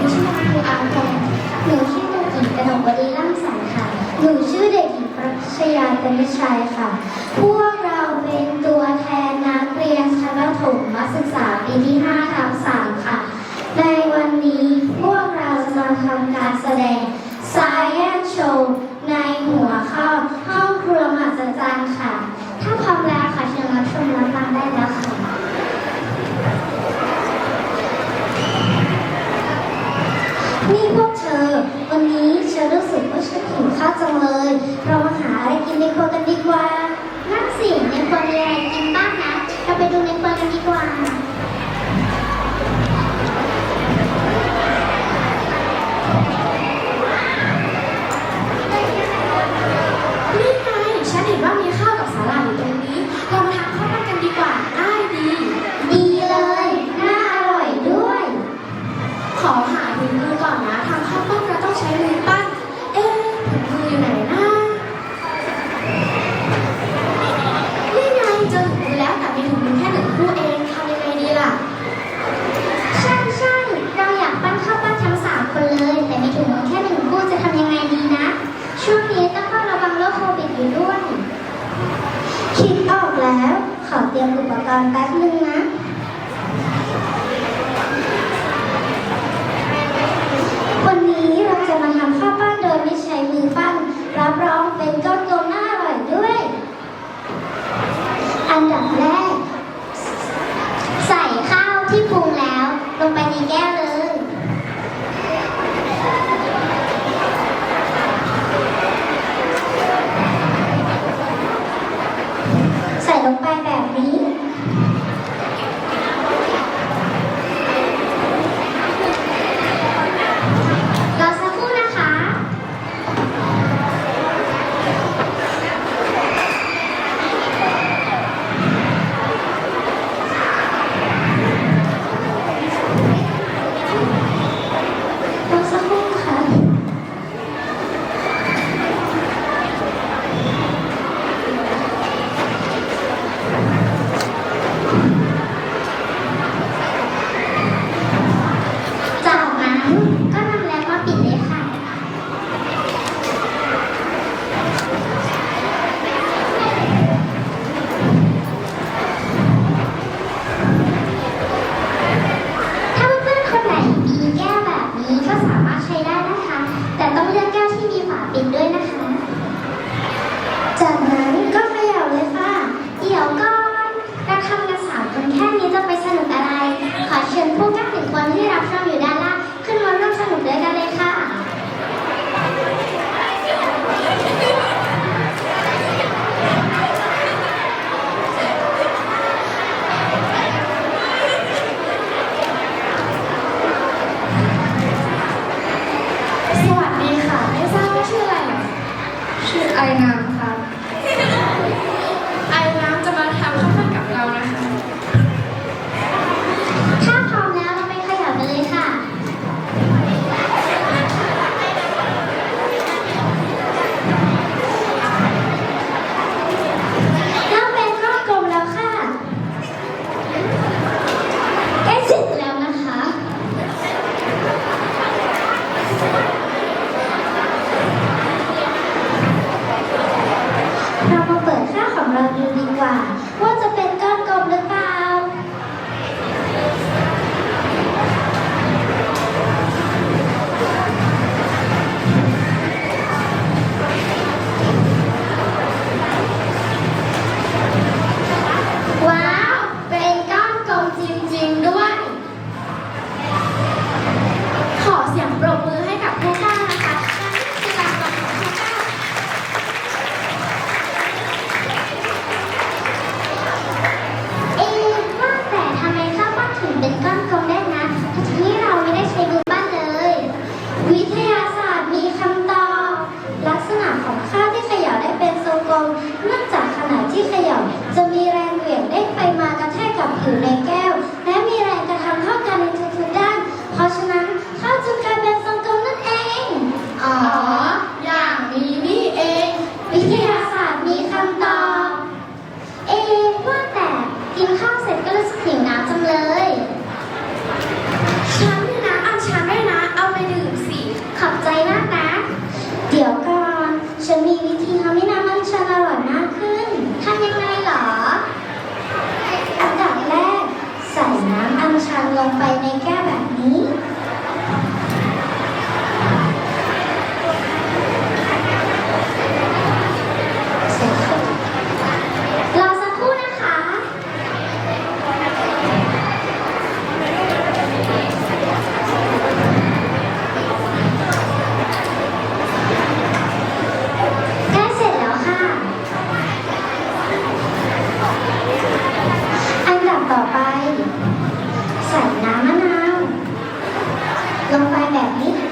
วิชมาภูอางทองหนูชื่อเด็กหญิงกนกวดีร่างสรรค่ะ หนูชื่อเด็กหญิงประชยาเป็นวชัยค่ะผู้ กเธอ วันนี้เธอรู้สึกว่าฉันหิวข้าวจังเลย เรามาหาอะไรกินในครัวกันดีกว่านั่นสิในครัวมีอะไรกินบ้างนะ เราไปดูในครัวกันดีกว่า เตรียมอุปกรณ์แป๊บนึงนะ Con 样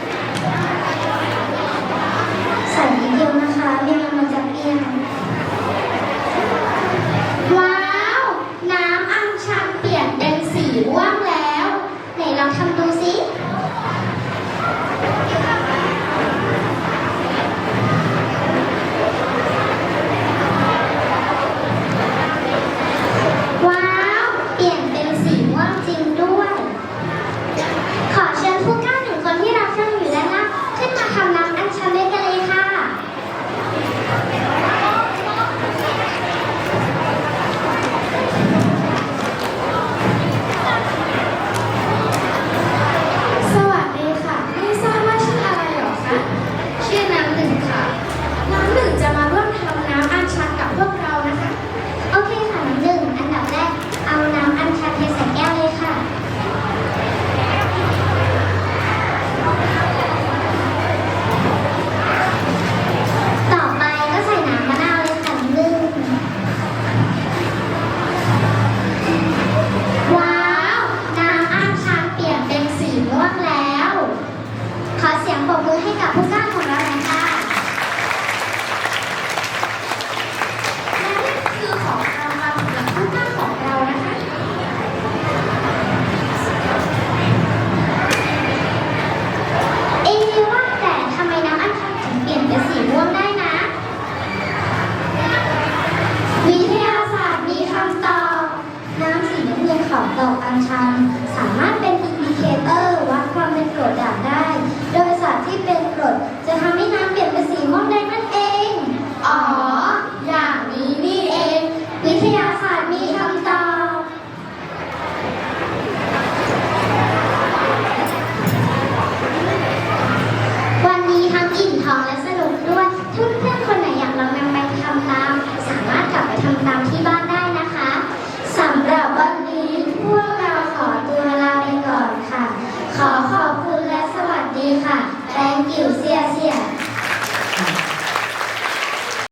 น้ำที่